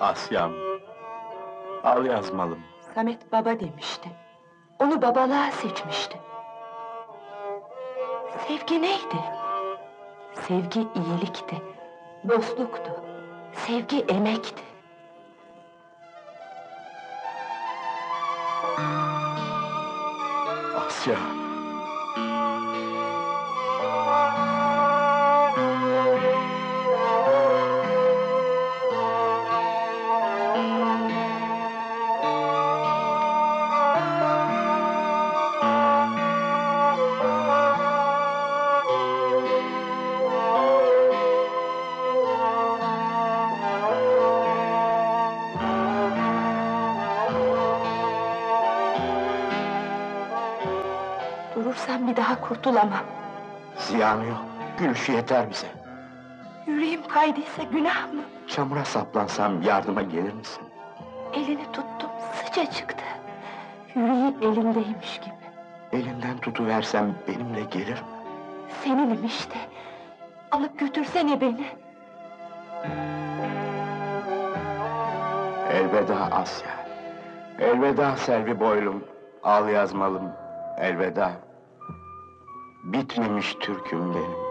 Asya'm. Al yazmalım. Samet baba demişti. Onu babalığa seçmişti. Sevgi neydi? Sevgi iyilikti. Dostluktu. Sevgi emekti. Asya. Durursam bir daha kurtulamam. Ziyanı yok. Gülüşü yeter bize. Yüreğim kaydıysa günah mı? Çamura saplansam yardıma gelir misin? Elini tuttum sıcacıktı. Yüreği elindeymiş gibi. Elinden tutuversem benimle gelir mi? Seninim işte. Alıp götürsene beni. Elveda Asya. Elveda Selvi boylum. Al yazmalım. Elveda. Bitmemiş türküm benim.